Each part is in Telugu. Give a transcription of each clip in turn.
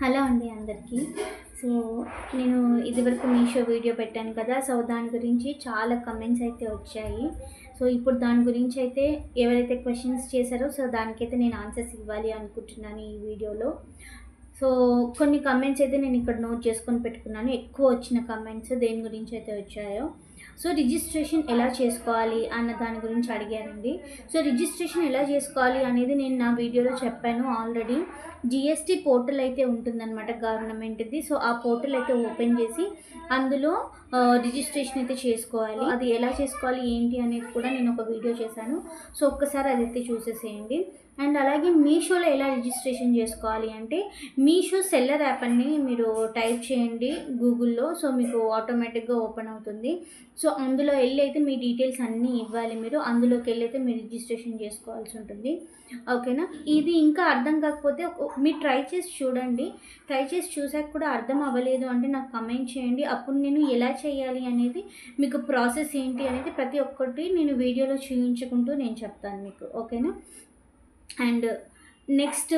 హలో అండి అందరికీ. సో నేను ఇదివరకు మీషో వీడియో పెట్టాను కదా సో దాని గురించి చాలా కమెంట్స్ అయితే వచ్చాయి. సో ఇప్పుడు దాని గురించి అయితే ఎవరైతే క్వశ్చన్స్ చేశారో సో దానికైతే నేను ఆన్సర్స్ ఇవ్వాలి అనుకుంటున్నాను ఈ వీడియోలో. సో కొన్ని కమెంట్స్ అయితే నేను ఇక్కడ నోట్ చేసుకొని పెట్టుకున్నాను. ఎక్కువ వచ్చిన కమెంట్స్ దేని గురించి అయితే వచ్చాయో. సో రిజిస్ట్రేషన్ ఎలా చేసుకోవాలి అన్న దాని గురించి అడిగారండి సో రిజిస్ట్రేషన్ ఎలా చేసుకోవాలి అనేది నేను నా వీడియోలో చెప్పాను ఆల్రెడీ జిఎస్టీ పోర్టల్ అయితే ఉంటుందన్నమాట గవర్నమెంట్ది. సో ఆ పోర్టల్ అయితే ఓపెన్ చేసి అందులో రిజిస్ట్రేషన్ అయితే చేసుకోవాలి. అది ఎలా చేసుకోవాలి ఏంటి అనేది కూడా నేను ఒక వీడియో చేశాను. సో ఒక్కసారి అదైతే చూసేసేయండి. అండ్ అలాగే మీషోలో ఎలా రిజిస్ట్రేషన్ చేసుకోవాలి అంటే మీషో సెల్లర్ యాప్ అని మీరు టైప్ చేయండి గూగుల్లో సో మీకు ఆటోమేటిక్గా ఓపెన్ అవుతుంది. సో అందులో వెళ్ళి అయితే మీ డీటెయిల్స్ అన్నీ ఇవ్వాలి మీరు. అందులోకి వెళ్ళి అయితే మీరు రిజిస్ట్రేషన్ చేసుకోవాల్సి ఉంటుంది. ఓకేనా? ఇది ఇంకా అర్థం కాకపోతే మీరు ట్రై చేసి చూడండి. ట్రై చేసి చూసాక కూడా అర్థం అవ్వలేదు అంటే నాకు కమెంట్ చేయండి. అప్పుడు నేను ఎలా చేయాలి అనేది మీకు ప్రాసెస్ ఏంటి అనేది ప్రతి ఒక్కటి నేను వీడియోలో చూపించుకుంటూ నేను చెప్తాను మీకు. ఓకేనా అండ్ నెక్స్ట్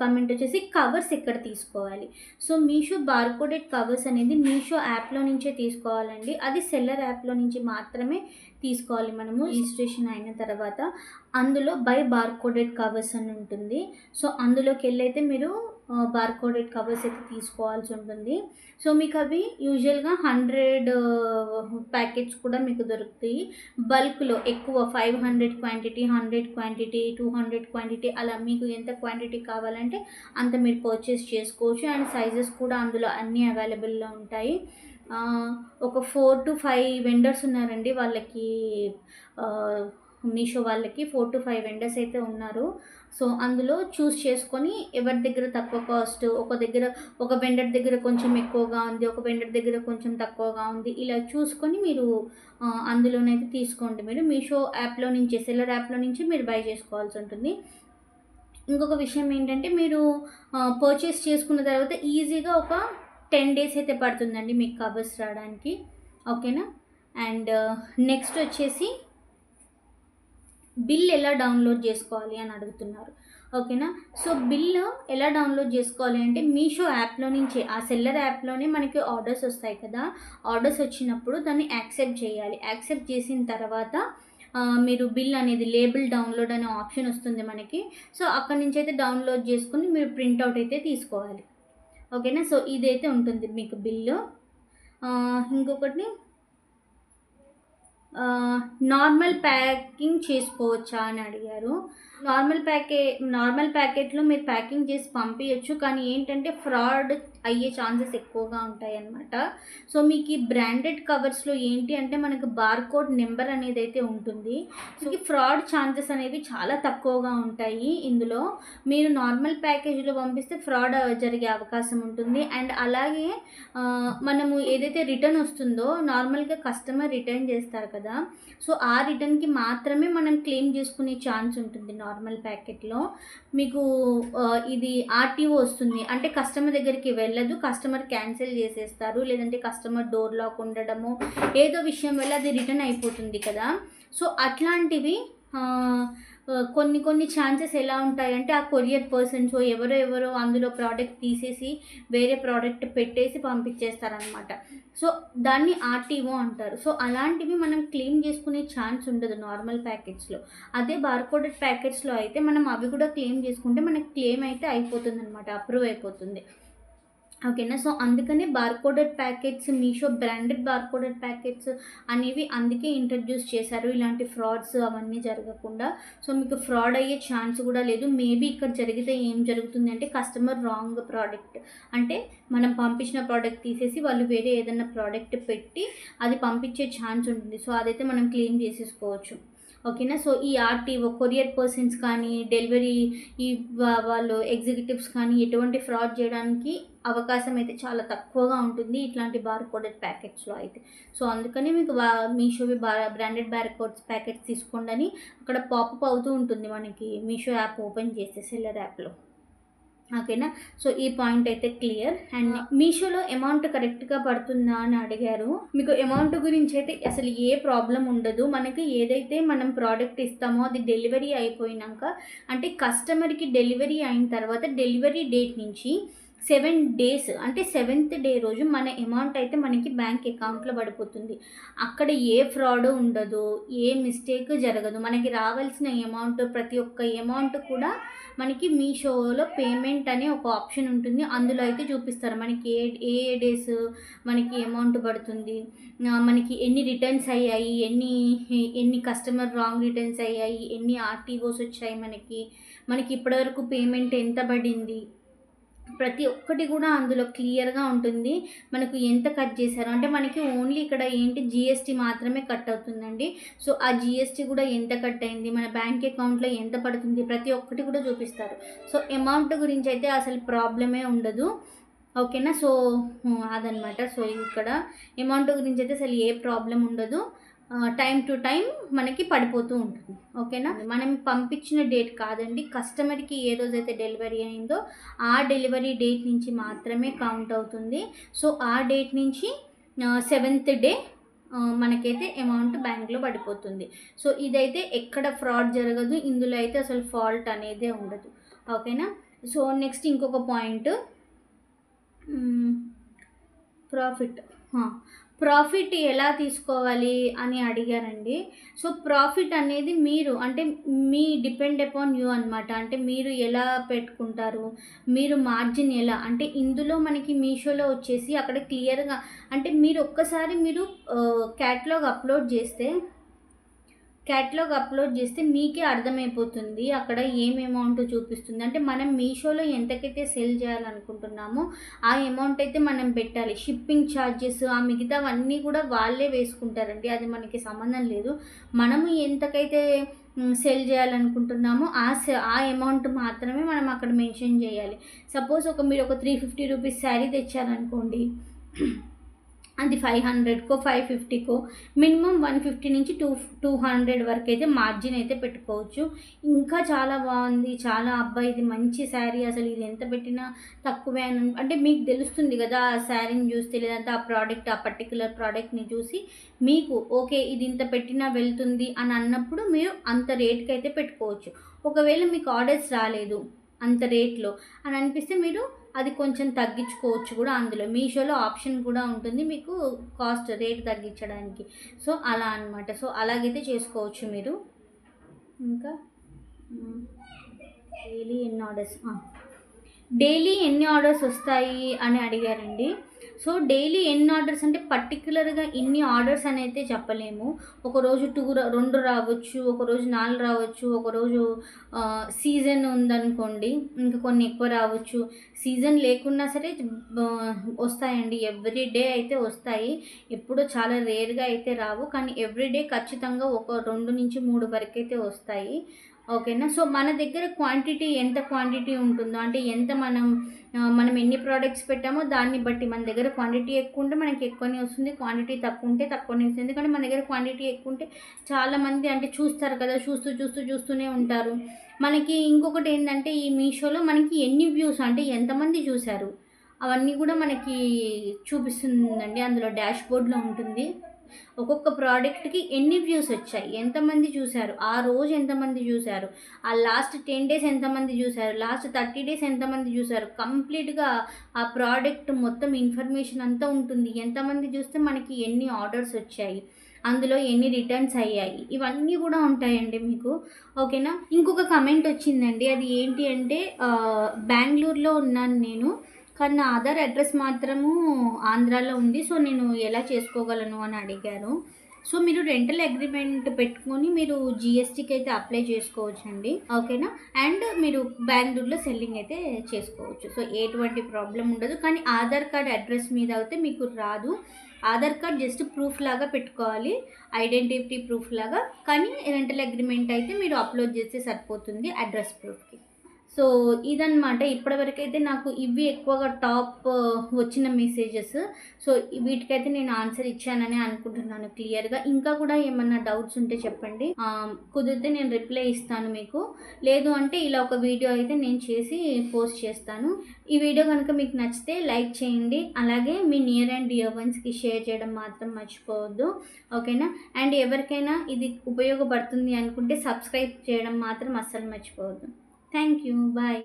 కమెంట్ వచ్చేసి కవర్స్ ఎక్కడ తీసుకోవాలి? సో మీషో బార్కోడెడ్ కవర్స్ అనేది మీషో యాప్లో నుంచే తీసుకోవాలండి. అది సెల్లర్ యాప్లో నుంచి మాత్రమే తీసుకోవాలి మనము. రిజిస్ట్రేషన్ అయిన తర్వాత అందులో బై బార్కోడెడ్ కవర్స్ అని ఉంటుంది. సో అందులోకి వెళ్ళైతే మీరు బార్కోడెడ్ కవర్స్ అయితే తీసుకోవాల్సి ఉంటుంది. సో మీకు అవి యూజువల్గా హండ్రెడ్ ప్యాకెట్స్ కూడా మీకు దొరుకుతాయి. బల్క్లో ఎక్కువ five hundred quantity hundred quantity two hundred quantity అలా మీకు ఎంత క్వాంటిటీ కావాలంటే అంత మీరు పర్చేస్ చేసుకోవచ్చు. అండ్ సైజెస్ కూడా అందులో అన్నీ అవైలబుల్లో ఉంటాయి. ఒక ఫోర్ టు ఫైవ్ వెండర్స్ ఉన్నారండి. వాళ్ళకి మీషో వాళ్ళకి ఫోర్ టు ఫైవ్ వెండర్స్ అయితే ఉన్నారు. సో అందులో చూస్ చేసుకొని ఎవరి దగ్గర తక్కువ కాస్ట్ ఒక దగ్గర ఒక వెండర్ దగ్గర కొంచెం ఎక్కువగా ఉంది ఒక వెండర్ దగ్గర కొంచెం తక్కువగా ఉంది ఇలా చూసుకొని మీరు అందులోనైతే తీసుకోండి. మీరు మీషో యాప్లో నుంచి సెల్లర్ యాప్లో నుంచి మీరు బై చేసుకోవాల్సి ఉంటుంది. ఇంకొక విషయం ఏంటంటే మీరు పర్చేస్ చేసుకున్న తర్వాత ఈజీగా ఒక టెన్ డేస్ అయితే పడుతుందండి మీకు కవర్స్ రావడానికి. ఓకేనా? అండ్ నెక్స్ట్ వచ్చేసి బిల్ ఎలా డౌన్లోడ్ చేసుకోవాలి అని అడుగుతున్నారు. ఓకేనా? సో బిల్ ఎలా డౌన్లోడ్ చేసుకోవాలి అంటే మీషో యాప్లో నుంచి ఆ సెల్లర్ యాప్లోనే మనకి ఆర్డర్స్ వస్తాయి కదా. ఆర్డర్స్ వచ్చినప్పుడు దాన్ని యాక్సెప్ట్ చేయాలి. యాక్సెప్ట్ చేసిన తర్వాత మీరు బిల్ అనేది లేబుల్ డౌన్లోడ్ అనే ఆప్షన్ వస్తుంది మనకి. సో అక్కడి నుంచి అయితే డౌన్లోడ్ చేసుకుని మీరు ప్రింట్అవుట్ అయితే తీసుకోవాలి. ఓకేనా? సో ఇదైతే ఉంటుంది మీకు బిల్లు. ఇంకొకటి నార్మల్ ప్యాకింగ్ చేసుకోవచ్చా అని అడిగారు. నార్మల్ ప్యాకే నార్మల్ ప్యాకెట్లో మీరు ప్యాకింగ్ చేసి పంపించచ్చు కానీ ఏంటంటే ఫ్రాడ్ అయ్యే ఛాన్సెస్ ఎక్కువగా ఉంటాయి అన్నమాట సో మీకు ఈ బ్రాండెడ్ కవర్స్లో ఏంటి అంటే మనకు బార్కోడ్ నెంబర్ అనేది అయితే ఉంటుంది. సో ఈ ఫ్రాడ్ ఛాన్సెస్ అనేవి చాలా తక్కువగా ఉంటాయి ఇందులో. మీరు నార్మల్ ప్యాకేజీలో పంపిస్తే ఫ్రాడ్ జరిగే అవకాశం ఉంటుంది. అండ్ అలాగే మనము ఏదైతే రిటర్న్ వస్తుందో నార్మల్గా కస్టమర్ రిటర్న్ చేస్తారు కదా. సో ఆ రిటర్న్కి మాత్రమే మనం క్లెయిమ్ చేసుకునే ఛాన్స్ ఉంటుంది నార్మల్ నార్మల్ ప్యాకెట్లో మీకు ఇది ఆర్టీఓ వస్తుంది. అంటే కస్టమర్ దగ్గరికి వెళ్ళదు కస్టమర్ క్యాన్సిల్ చేసేస్తారు లేదంటే కస్టమర్ డోర్ లాక్ ఉండడము ఏదో విషయం వల్ల అది రిటర్న్ అయిపోతుంది కదా. సో అట్లాంటివి కొన్ని కొన్ని ఛాన్సెస్ ఎలా ఉంటాయంటే ఆ కొరియర్ పర్సన్స్ ఎవరో ఎవరో అందులో ప్రోడక్ట్ తీసేసి వేరే ప్రోడక్ట్ పెట్టేసి పంపించేస్తారనమాట సో దాన్ని ఆర్టీఓ అంటారు. సో అలాంటివి మనం క్లెయిమ్ చేసుకునే ఛాన్స్ ఉండదు నార్మల్ ప్యాకెట్స్లో అదే బార్కోడెడ్ ప్యాకెట్స్లో అయితే మనం అవి కూడా క్లెయిమ్ చేసుకుంటే మనకి క్లెయిమ్ అయితే అయిపోతుంది అనమాట అప్రూవ్ అయిపోతుంది. ఓకేనా సో అందుకనే barcoded packets Meesho branded barcoded packets అనేవి అందుకే ఇంట్రడ్యూస్ చేశారు. ఇలాంటి ఫ్రాడ్స్ అవన్నీ జరగకుండా. సో మీకు ఫ్రాడ్ అయ్యే ఛాన్స్ కూడా లేదు. మేబీ ఇక్కడ జరిగితే ఏం జరుగుతుంది అంటే కస్టమర్ రాంగ్ ప్రోడక్ట్ అంటే మనం పంపించిన ప్రోడక్ట్ తీసేసి వాళ్ళు వేరే ఏదైనా ప్రోడక్ట్ పెట్టి అది పంపించే ఛాన్స్ ఉంటుంది. సో అదైతే మనం క్లెయిమ్ చేసేసుకోవచ్చు. ఓకేనా సో ఈ ఆర్టీఓ కొరియర్ పర్సన్స్ కానీ డెలివరీ ఈ వాళ్ళు ఎగ్జిక్యూటివ్స్ కానీ ఎటువంటి ఫ్రాడ్ చేయడానికి అవకాశం అయితే చాలా తక్కువగా ఉంటుంది ఇట్లాంటి బార్ కోడెడ్ ప్యాకెట్స్లో అయితే. సో అందుకని మీకు మీషోవి బా బ్రాండెడ్ బార్ కోడ్స్ ప్యాకెట్స్ తీసుకోండి అని అక్కడ పాపప్ అవుతూ ఉంటుంది మనకి మీషో యాప్ ఓపెన్ చేస్తే సెల్లర్ యాప్లో. ఓకేనా? సో ఈ పాయింట్ అయితే క్లియర్. అండ్ మీషోలో అమౌంట్ కరెక్ట్గా పడుతుందా అని అడిగారు. మీకు అమౌంట్ గురించి అయితే అసలు ఏ ప్రాబ్లం ఉండదు. మనకి ఏదైతే మనం ప్రోడక్ట్ ఇస్తామో అది డెలివరీ అయిపోయినాక అంటే కస్టమర్కి డెలివరీ అయిన తర్వాత డెలివరీ డేట్ నుంచి సెవెన్ డేస్ అంటే సెవెంత్ డే రోజు మన అమౌంట్ అయితే మనకి బ్యాంక్ అకౌంట్లో పడిపోతుంది. అక్కడ ఏ ఫ్రాడ్ ఉండదు ఏ మిస్టేక్ జరగదు. మనకి రావాల్సిన అమౌంట్ ప్రతి ఒక్క అమౌంట్ కూడా మనకి మీషోలో పేమెంట్ అనే ఒక ఆప్షన్ ఉంటుంది. అందులో అయితే చూపిస్తారు మనకి ఏ ఏ డేస్ మనకి అమౌంట్ పడుతుంది. మనకి ఎన్ని రిటర్న్స్ అయ్యాయి ఎన్ని ఎన్ని కస్టమర్ రాంగ్ రిటర్న్స్ అయ్యాయి ఎన్ని ఆర్టీఓస్ వచ్చాయి మనకి. మనకి ఇప్పటివరకు పేమెంట్ ఎంత పడింది ప్రతి ఒక్కటి కూడా అందులో క్లియర్గా ఉంటుంది. మనకు ఎంత కట్ చేశారు అంటే మనకి ఓన్లీ ఇక్కడ ఏంటి జిఎస్టీ మాత్రమే కట్ అవుతుందండి. సో ఆ జిఎస్టీ కూడా ఎంత కట్ అయింది మన బ్యాంక్ అకౌంట్లో ఎంత పడుతుంది ప్రతి ఒక్కటి కూడా చూపిస్తారు. సో అమౌంట్ గురించి అయితే అసలు ప్రాబ్లమే ఉండదు. ఓకేనా? సో అదనమాట. సో ఇక్కడ అమౌంట్ గురించి అయితే అసలు ఏ ప్రాబ్లం ఉండదు. టైం టు టైం మనకి పడిపోతూ ఉంటుంది. ఓకేనా? మనం పంపించిన డేట్ కాదండి. కస్టమర్కి ఏ రోజైతే డెలివరీ అయిందో ఆ డెలివరీ డేట్ నుంచి మాత్రమే కౌంట్ అవుతుంది. సో ఆ డేట్ నుంచి సెవెంత్ డే మనకైతే అమౌంట్ బ్యాంక్లో పడిపోతుంది. సో ఇదైతే ఎక్కడ ఫ్రాడ్ జరగదు. ఇందులో అయితే అసలు ఫాల్ట్ అనేదే ఉండదు. ఓకేనా? సో నెక్స్ట్ ఇంకొక పాయింట్ ప్రాఫిట్ ప్రాఫిట్ ఎలా తీసుకోవాలి అని అడిగారండి. సో ప్రాఫిట్ అనేది మీరు అంటే మీ డిపెండ్ అపాన్ యూ అనమాట అంటే మీరు ఎలా పెట్టుకుంటారు? మీరు మార్జిన్ ఎలా? అంటే ఇందులో మనకి మీషోలో వచ్చేసి అక్కడ క్లియర్గా అంటే మీరు ఒక్కసారి మీరు క్యాట్లాగ్ అప్లోడ్ చేస్తే క్యాట్లాగ్ అప్లోడ్ చేస్తే మీకే అర్థమైపోతుంది. అక్కడ ఏం అమౌంట్ చూపిస్తుంది. అంటే మనం మీషోలో ఎంతకైతే సెల్ చేయాలనుకుంటున్నామో ఆ అమౌంట్ అయితే మనం పెట్టాలి. షిప్పింగ్ ఛార్జెస్ ఆ మిగతావన్నీ కూడా వాళ్ళే వేసుకుంటారండి. అది మనకి సంబంధం లేదు. మనము ఎంతకైతే సెల్ చేయాలనుకుంటున్నామో ఆ ఆ అమౌంట్ మాత్రమే మనం అక్కడ మెన్షన్ చేయాలి. సపోజ్ ఒక మీరు ఒక త్రీ ఫిఫ్టీ రూపీస్ శారీ తెచ్చారనుకోండి. అది ఫైవ్ హండ్రెడ్కో ఫైవ్ ఫిఫ్టీకో మినిమం వన్ ఫిఫ్టీ నుంచి టూ టూ హండ్రెడ్ వరకు అయితే మార్జిన్ అయితే పెట్టుకోవచ్చు. ఇంకా చాలా బాగుంది చాలా అబ్బాయి ఇది మంచి శారీ అసలు. ఇది ఎంత పెట్టినా తక్కువే అని అంటే మీకు తెలుస్తుంది కదా ఆ శారీని చూస్తే లేదంటే ఆ ప్రోడక్ట్ ఆ పర్టికులర్ ప్రోడక్ట్ని చూసి మీకు ఓకే ఇది ఇంత పెట్టినా వెళ్తుంది అని అన్నప్పుడు మీరు అంత రేట్కి అయితే పెట్టుకోవచ్చు. ఒకవేళ మీకు ఆర్డర్స్ రాలేదు అంత రేట్లో అని అనిపిస్తే మీరు అది కొంచెం తగ్గించుకోవచ్చు కూడా అందులో. మీషోలో ఆప్షన్ కూడా ఉంటుంది మీకు కాస్ట్ రేట్ తగ్గించడానికి. సో అలా అనమాట సో అలాగైతే చేసుకోవచ్చు మీరు. ఇంకా? డైలీ ఎన్ని ఆర్డర్స్? డైలీ ఎన్ని ఆర్డర్స్ వస్తాయి అని అడిగారండి. సో డైలీ ఎన్ని ఆర్డర్స్ అంటే పర్టికులర్గా ఇన్ని ఆర్డర్స్ అని అయితే చెప్పలేము. ఒకరోజు టూ రెండు రావచ్చు ఒకరోజు నాలుగు రావచ్చు ఒకరోజు సీజన్ ఉందనుకోండి ఇంకా కొన్ని ఎక్కువ రావచ్చు. సీజన్ లేకున్నా సరే వస్తాయండి. ఎవ్రీ డే అయితే వస్తాయి. ఎప్పుడో చాలా రేర్గా అయితే రావు. కానీ ఎవ్రీ డే ఖచ్చితంగా ఒక రెండు నుంచి మూడు వరకు అయితే వస్తాయి. ఓకేనా? సో మన దగ్గర క్వాంటిటీ ఎంత క్వాంటిటీ ఉంటుందో అంటే ఎంత మనం మనం ఎన్ని ప్రోడక్ట్స్ పెట్టామో దాన్ని బట్టి మన దగ్గర క్వాంటిటీ ఎక్కువ ఉంటే మనకి ఎక్కువనే వస్తుంది క్వాంటిటీ తక్కువ ఉంటే తక్కువనే వస్తుంది. ఎందుకంటే మన దగ్గర క్వాంటిటీ ఎక్కువ ఉంటే చాలామంది అంటే చూస్తారు కదా చూస్తూ చూస్తూ చూస్తూనే ఉంటారు. మనకి ఇంకొకటి ఏంటంటే ఈ మీషోలో మనకి ఎన్ని వ్యూస్ అంటే ఎంతమంది చూశారు? అవన్నీ కూడా మనకి చూపిస్తుందండి. అందులో డాష్ బోర్డ్లో ఉంటుంది. ఒక్కొక్క ప్రోడక్ట్కి ఎన్ని వ్యూస్ వచ్చాయి? ఎంతమంది చూశారు? ఆ రోజు ఎంతమంది చూశారు? ఆ లాస్ట్ టెన్ డేస్ ఎంతమంది చూశారు? లాస్ట్ థర్టీ డేస్ ఎంతమంది చూశారు? కంప్లీట్గా ఆ ప్రోడక్ట్ మొత్తం ఇన్ఫర్మేషన్ అంతా ఉంటుంది. ఎంతమంది చూస్తే మనకి ఎన్ని ఆర్డర్స్ వచ్చాయి? అందులో ఎన్ని రిటర్న్స్ అయ్యాయి? ఇవన్నీ కూడా ఉంటాయండి మీకు. ఓకేనా? ఇంకొక కమెంట్ వచ్చిందండి. అది ఏంటి అంటే బెంగళూరులో ఉన్నాను నేను. కానీ నా ఆధార్ అడ్రస్ మాత్రము ఆంధ్రాలో ఉంది. సో నేను ఎలా చేసుకోగలను అని అడిగారు. సో మీరు రెంటల్ అగ్రిమెంట్ పెట్టుకొని మీరు జిఎస్టీకి అయితే అప్లై చేసుకోవచ్చండి. ఓకేనా? అండ్ మీరు బెంగళూరులో సెల్లింగ్ అయితే చేసుకోవచ్చు. సో ఎటువంటి ప్రాబ్లం ఉండదు. కానీ ఆధార్ కార్డ్ అడ్రస్ మీద అయితే మీకు రాదు. ఆధార్ కార్డ్ జస్ట్ ప్రూఫ్ లాగా పెట్టుకోవాలి. ఐడెంటిటీ ప్రూఫ్ లాగా. కానీ రెంటల్ అగ్రిమెంట్ అయితే మీరు అప్లోడ్ చేస్తే సరిపోతుంది అడ్రస్ ప్రూఫ్కి. సో ఇదనమాట ఇప్పటివరకైతే నాకు ఇవి ఎక్కువగా టాప్ వచ్చిన మెసేజెస్ సో వీటికైతే నేను ఆన్సర్ ఇచ్చానని అనుకుంటున్నాను క్లియర్గా ఇంకా కూడా ఏమన్నా డౌట్స్ ఉంటే చెప్పండి. కుదిరితే నేను రిప్లై ఇస్తాను మీకు. లేదు అంటే ఇలా ఒక వీడియో అయితే నేను చేసి పోస్ట్ చేస్తాను. ఈ వీడియో కనుక మీకు నచ్చితే లైక్ చేయండి. అలాగే మీ నియర్ అండ్ డియర్ వన్స్కి షేర్ చేయడం మాత్రం మర్చిపోవద్దు. ఓకేనా? అండ్ ఎవరికైనా ఇది ఉపయోగపడుతుంది అనుకుంటే సబ్స్క్రైబ్ చేయడం మాత్రం అస్సలు మర్చిపోవద్దు. Thank you. Bye.